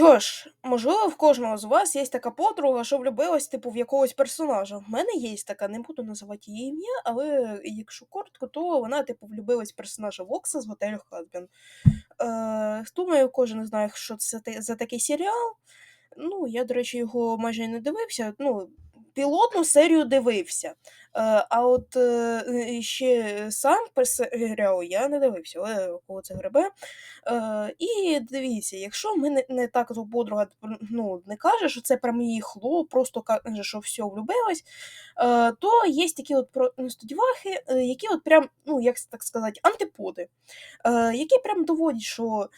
Що ж, можливо, в кожного з вас є така подруга, що влюбилась, типу, в якогось персонажа. В мене є така, не буду називати її ім'я, але якщо коротко, то вона, типу, влюбилась в персонажа Вокса з готелю Хазбін. Е, думаю, кожен знає, що це за такий серіал. Ну, я, до речі, його майже не дивився. Ну, пілотну серію дивився. Е, а от е, е, ще сам серіал я не дивився, але кого це гребе. І дивіться, якщо ми не, так подруга ну, не каже, що це прям її хлоп, просто каже, що все влюбилась, то є такі от просто е, які от прям, ну, як так сказати, антиподи, які прям доводять, що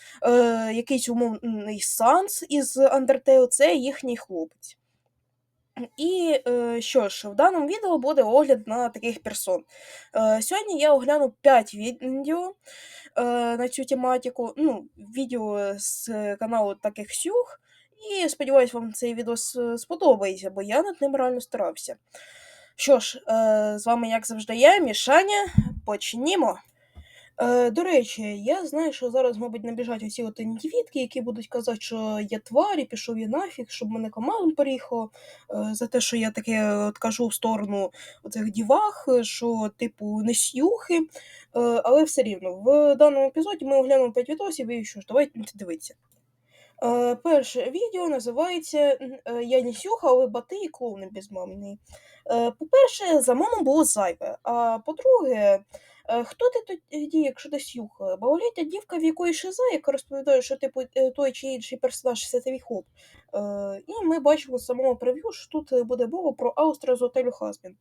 якийсь умовний Санс із Undertale це їхній хлопець. І е, що ж, в даному відео буде огляд на таких персон. Е, сьогодні я огляну 5 відео е, на цю тематику. Ну, відео з каналу Таких Сюх. І сподіваюсь, вам цей відео сподобається, бо я над ним реально старався. Що ж, з вами, як завжди, я, Мішаня. Почнімо. Е, до речі, я знаю, що зараз, мабуть, набіжать оці от індивідки, які будуть казати, що я тварі, пішов я нафіг, щоб мене командом переїхало, е, за те, що я таке от кажу в сторону оцих дівах, е, що, типу, не сюхи. Е, але все рівно, в даному епізоді ми оглянемо 5 відосів і що ж, давайте дивитися. Е, перше відео називається е, Я не сюха, але бати і клоуни безмамні. Е, по-перше, за маму було зайве. А по-друге, е, хто ти тоді, якщо ти сюха? Малолітня дівка, в якої шиза, яка розповідає, що типу е, той чи інший персонаж це твій хлоп. Е, і ми бачимо з самого прев'ю, що тут е, буде мова про Аустра з готелю Хазбін.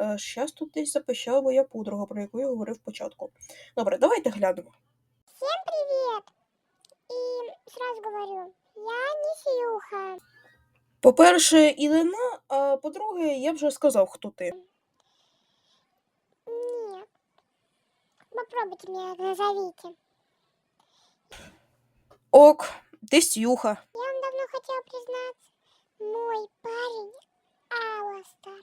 Е, Щас тут десь запищала моя подруга, про яку я говорив спочатку. Добре, давайте глянемо. Всем привет! И сразу говорю, я не Сиюха. По-перше, Ілина, а по-друге, я вже сказав, хто ти. Нет. Попробуйте меня назовите. Ок, ти сюха. Я вам давно хотела признаться. Мой парень Аластер.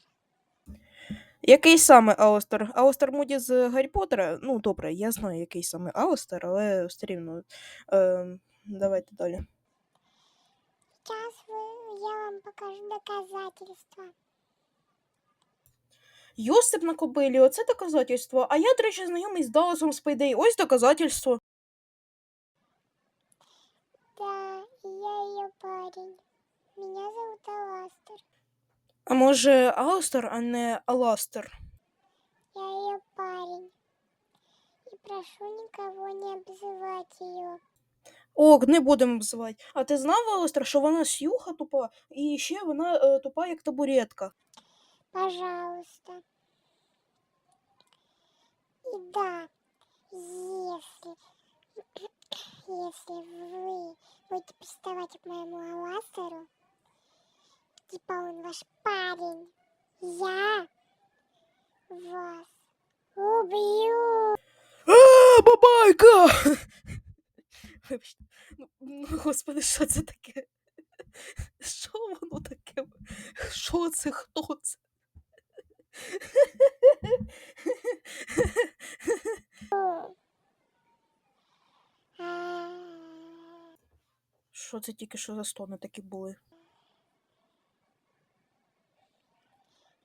Який саме Аустер? Аустер Муді з Гаррі Поттера? Ну, добре, я знаю, який саме Аустер, але все рівно. Е, давайте далі. Сейчас я вам покажу доказательства. Йосип на кобилі, оце доказательство. А я, до речі, знайомий з Далласом Спайдей. Ось доказательство. Да, я ее парень. Меня зовут Аластер. А може Аустер, а не Аластер? Я ее парень. И прошу никого не обзывать ее. Ок, не будемо обзивати. А ти знав, Аластер, що вона сюха тупа, і ще вона е, тупа, як табуретка. Пожалуйста. И да, если, если вы будете приставать к моему Аластеру, типа он ваш парень, я вас убью. А, бабайка! Ну, ну, господи, що це таке? Що воно таке? Що це? Хто це? Що це тільки що за стони такі були?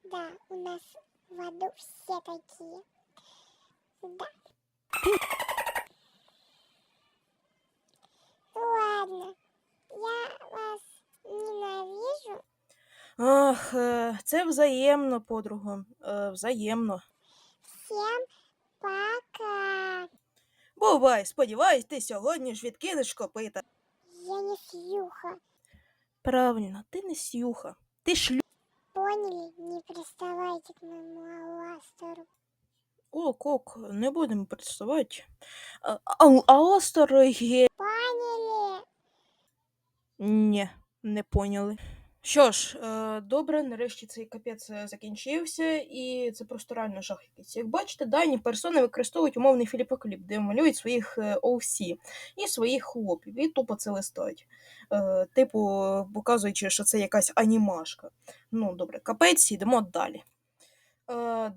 Да, у нас в аду все такие. Да. Ну ладно, я вас ненавижу. Ах, е, це взаємно, подруга. Е, Взаємно. Всем пока. Бувай, сподіваюсь, ти сьогодні ж відкинеш копита. Я не Сьюха. Правильно, ти не сюха. Ти шлю. Поняли? Не приставайте к моему Аластеру. Ок, ок, не будемо представати. А, а, Аластер є. Поняли? Ні, не поняли. Що ж, е, добре, нарешті цей капець е, закінчився, і це просто реально жах якийсь. Як бачите, дані персони використовують умовний філіпокліп, де малюють своїх е, OC і своїх хлопів, і тупо це листають. Типу, показуючи, що це якась анімашка. Ну, добре, капець, йдемо далі.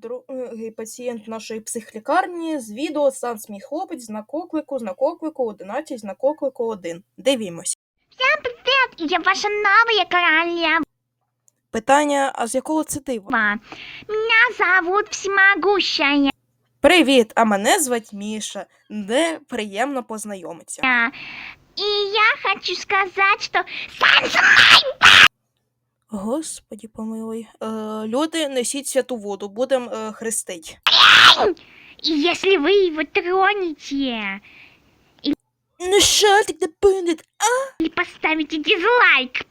Другий пацієнт нашої психлікарні з відео сам смій хлопець, знак оклику, знак оклику 11, знак оклику 1. Дивімось. И я ваша новая королева. Питання, а з якого це дива? Меня зовут Всемогущая. Привіт, а мене звать Міша. Де приємно познайомитися. И я хочу что Санса Господі помилуй. Е, люди, несіть святу воду, будем е, хрестить. И если вы его тронете Ну що так не буде? или поставите дизлайк,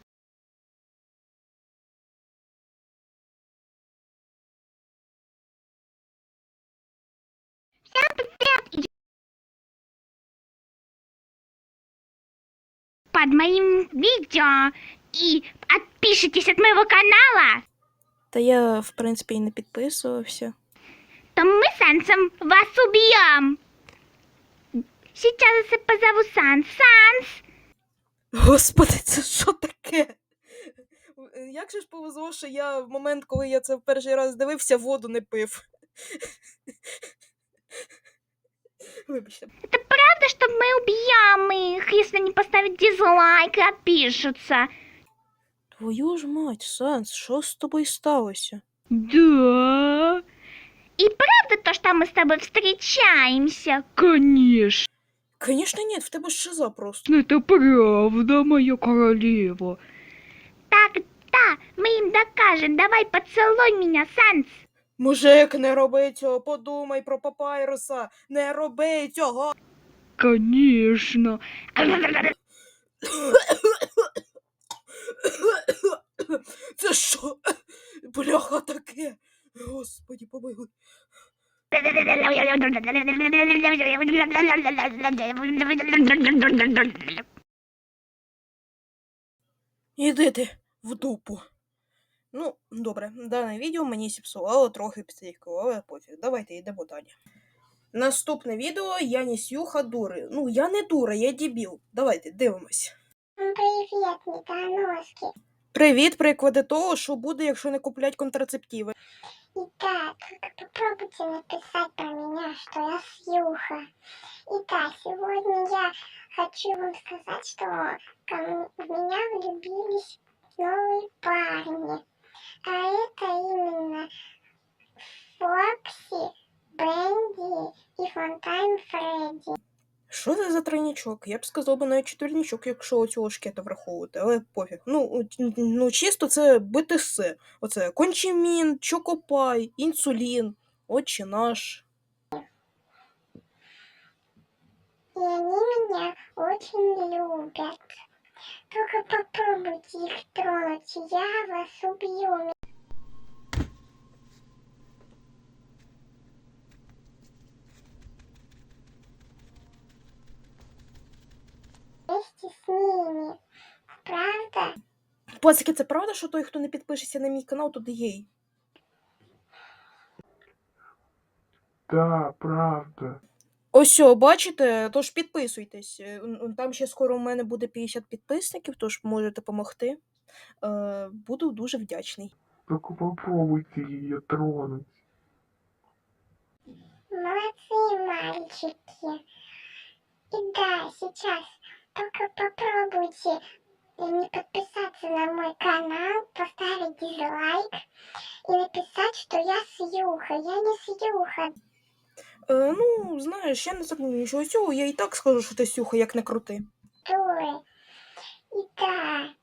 Всем привет! И- Под моим видео и отпишитесь от моего канала, Та я, в принципі, і не підписувався. то мы с Сансом вас убьем. Сейчас я позову Санс. Санс! Господи, це що таке? Як же ж повезло, що я в момент, коли я це в перший раз дивився, воду не пив. Вибачте. Правда, что мы убьем их, если они поставят дизлайк и отпишутся? Твою ж мать, Санс, що з тобою сталося? Да. И правда то, что мы с тобой встречаемся? Конечно. Конечно, ні, в тебе шиза просто. Это правда, моя королева. Тогда мы им докажем. Давай поцелуй меня, Санс. Мужик, не роби цього, подумай про папайруса, не роби цього. Конечно. Це що? Бляха таке. Господі, помилуй. Іди ти в дупу. Ну, добре, дане відео мені зіпсувало трохи психіку, але пофіг. Давайте йдемо далі. Наступне відео я не сюха дури. Ну, я не дура, я дебіл. Давайте дивимось. Привет, недоноски. Привіт, приклади того, що буде, якщо не куплять контрацептиви. Итак, попробуйте написать про меня, что я Сьюха. Итак, сегодня я хочу вам сказать, что в меня влюбились новые парни. А это именно Фокси, Бенди и Фонтайн Фредди. Що це за тройнічок? Я б сказав би навіть четвернічок, якщо оцього шкета враховувати, але пофіг. Ну, ну чисто це БТС. Оце кончімін, чокопай, інсулін, отче наш. И они меня очень любят. Только попробуйте их тронуть, я вас убью. Вместе с ними. Правда? Пацики, це правда, що той, хто не підпишеться на мій канал, то гей? Да, правда. Ось, о, бачите, тож підписуйтесь. Е, Там ще скоро у мене буде 50 підписників, тож можете допомогти. Е, буду дуже вдячний. Только попробуйте ее тронуть. Молодцы, мальчики. И да, сейчас только попробуйте не подписаться на мой канал, поставить дизлайк и написать, что я Сьюха. Я не Сьюха. Е, ну, знаєш, я не забуду нічого цього, я і так скажу, що ти сюха, як не крути. дуры. И да,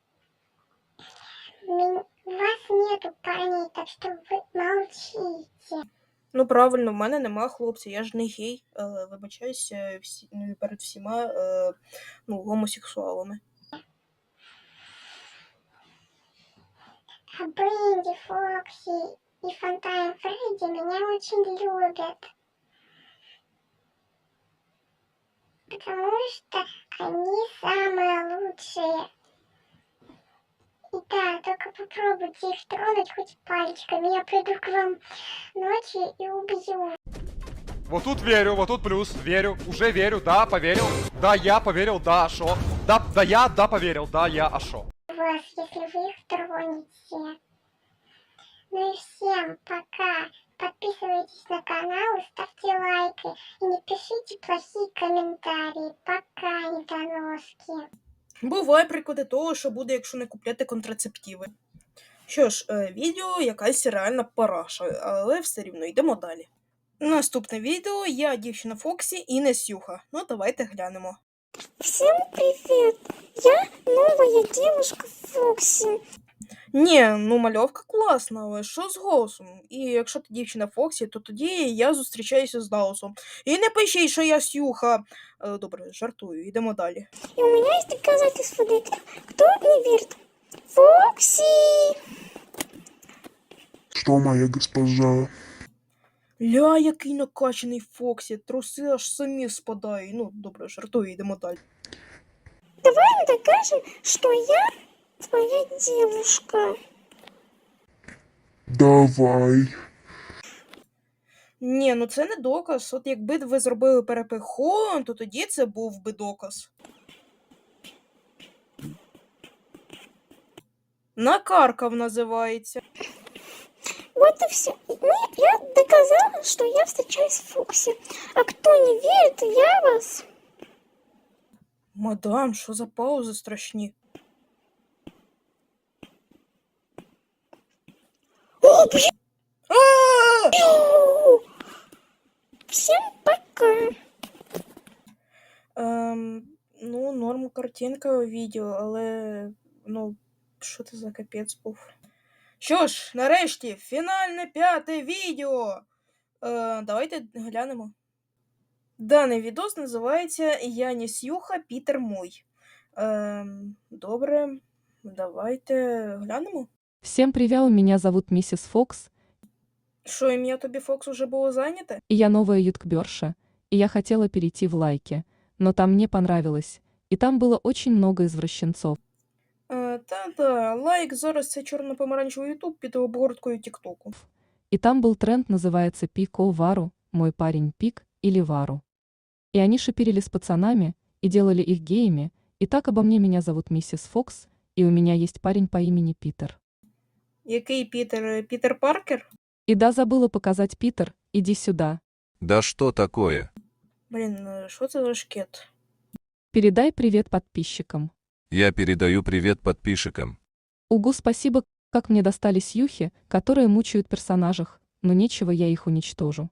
мен- вас нету парней, так что вы молчите. Ну, правильно, в мене нема хлопця, я ж не гей. Е, вибачаюся всі, ну, перед всіма е, ну, гомосексуалами. А Бенди, Фокси и Фонтайн Фредди меня очень любят. Потому что они самые лучшие. Да, только попробуйте их тронуть хоть пальчиками. Я приду к вам ночью и убью Вот тут верю, вот тут плюс, верю, уже верю, да, поверил. Да, я поверил, да, а шо? Да, да я, да, поверил, да, я, а шо? вас, если вы их тронете. Ну и всем пока. Подписывайтесь на канал и ставьте лайки. И не пишите плохие комментарии. Пока, недоноски. Буває приклади того, що буде, якщо не купляти контрацептиви. Що ж, е, відео якась реальна параша, але все рівно йдемо далі. Наступне відео я дівчина Фоксі і Несюха. Ну, давайте глянемо. Всім привіт! Я новая дівчинка Фокси. Ні, ну мальовка класна, але що з голосом? І якщо ти дівчина Фоксі, то тоді я зустрічаюся з Даусом. І не пишіть, що я Сюха. Е, Добре, жартую, йдемо далі. И у меня есть доказательства для тех, кто не верит. Фокси! Что, моя госпожа? Ля, який накачаний Фоксі, труси аж самі спадають. Ну, добре, жартую, йдемо далі. Давай докажем, что я твоя девушка. Давай. Ні, ну це не доказ. От якби ви зробили перепих Холланд, то тоді це був би доказ. Накаркав називається. Вот и все. я доказала, что я встречаюсь с Фокси. А кто не верит, я вас... Мадам, що за паузи страшні? О, блин! А! Всем пока! Ем, ну, норм картинка відео, але ну, що це за капець був? Що ж, нарешті, фінальне п'яте відео. Е, давайте глянемо. Даний відос називається Я не Сюха, Пітер мой. Ем, добре, давайте глянемо. Всем привет, меня зовут миссис Фокс, Що ім'я тобі Фокс уже було зайняте? и я новая юткберша, и я хотела перейти в лайки, но там мне понравилось, и там было очень много извращенцов. Е, Та-та, лайк зараз це чорно-помаранчевий ютуб під обгорткою Тіктоку. И там был тренд, называется Пико Вару, мой парень Пик или Вару. И они шиперили с пацанами, и делали их геями, и так обо мне меня зовут миссис Фокс, и у меня есть парень по имени Питер. Який Пітер? Е, Пітер Паркер? И да, забыла показать Питер, иди сюда. Да что такое? Блін, е, що це за шкет? Передай привет подписчикам. Я передаю привет подписчикам. Угу, спасибо, как мне достались юхи, которые мучают персонажах, но нечего я их уничтожу.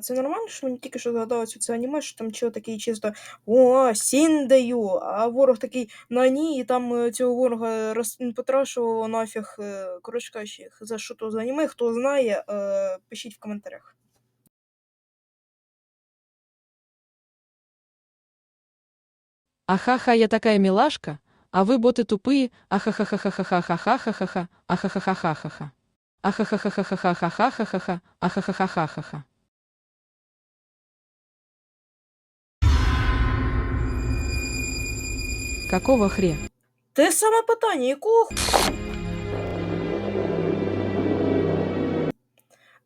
Це нормально, що мені тільки що згадалося це аніме, що там чого такий чисто о, сін даю, а ворог такий на ні, і там е, цього ворога роз... потрашувало нафіг. е, Коротше кажучи, за що то за аніме, хто знає, е, пишіть в коментарях. Ахаха, я такая милашка, а вы боты тупые, ахахахахахахахахахаха, ахахахахахаха. Ахахахахахахахахахаха, ахахахахахаха. Какого хре? Те саме питання, якого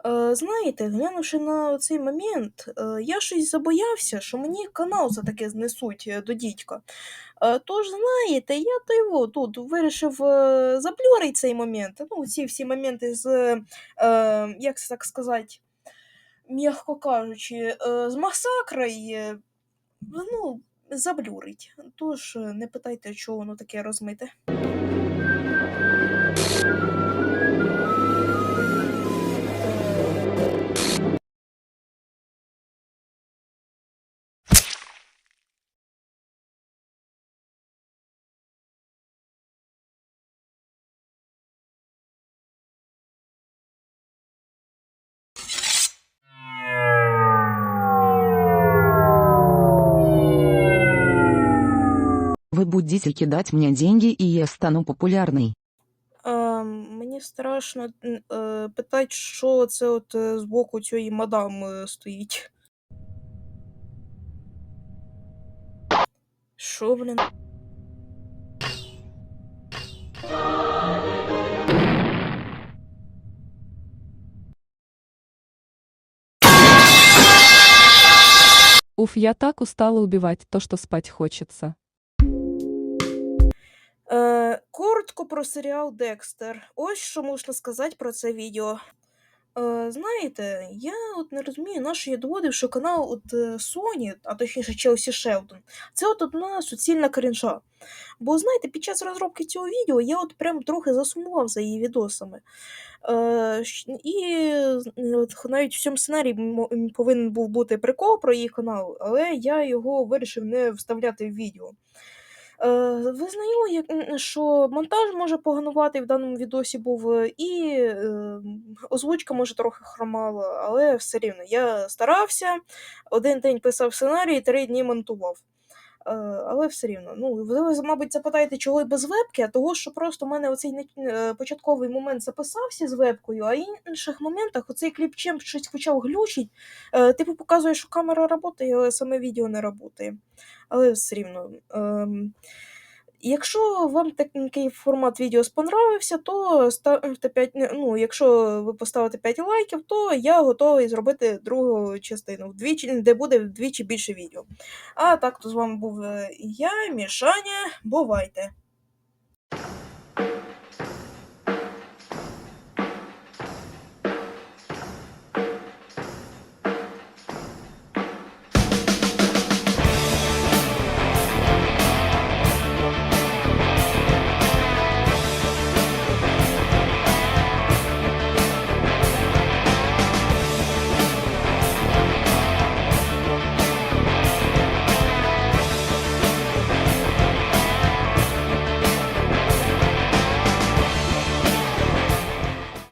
Е, знаєте, глянувши на цей момент, е, я щось забоявся, що мені канал за таке знесуть е, до дідька. Е, тож, знаєте, я то його тут вирішив е, заблюрити цей момент. Ну, ці всі моменти з, е, як це так сказати, м'яко кажучи, е, з масакрою, е, ну, заблюрить. Тож е, не питайте, чого воно таке розмите. будете кидать мне деньги, и я стану популярной. А, мені страшно н- е, питати, що це от е, збоку цієї мадам е, стоїть. Що, блін? Уф, я так устала убивать то, что спать хочется. Е, коротко про серіал Декстер. Ось що можна сказати про це відео. Е, знаєте, я от не розумію, на що я доводив, що канал от е, Sony, а точніше Челсі Шелдон, це от одна суцільна кринжа. Бо знаєте, під час розробки цього відео я от прям трохи засумував за її відосами. Е, і е, от навіть в цьому сценарії повинен був бути прикол про її канал, але я його вирішив не вставляти в відео. Е, визнаю, що монтаж може поганувати в даному відосі був, е, і е, озвучка може трохи хромала, але все рівно я старався, один день писав сценарій, три дні монтував. Е, але все рівно. Ну, ви, мабуть, запитаєте, чого і без вебки, а того, що просто в мене оцей е, початковий момент записався з вебкою, а в інших моментах оцей кліпчем щось почав глючить. Е, типу показує, що камера працює, але саме відео не працює. Але все рівно. Ем, Якщо вам такий формат відео спонравився, то ставте 5, ну, якщо ви поставите 5 лайків, то я готовий зробити другу частину, вдвічі, де буде вдвічі більше відео. А так, то з вами був е, я, Мішаня. Бувайте!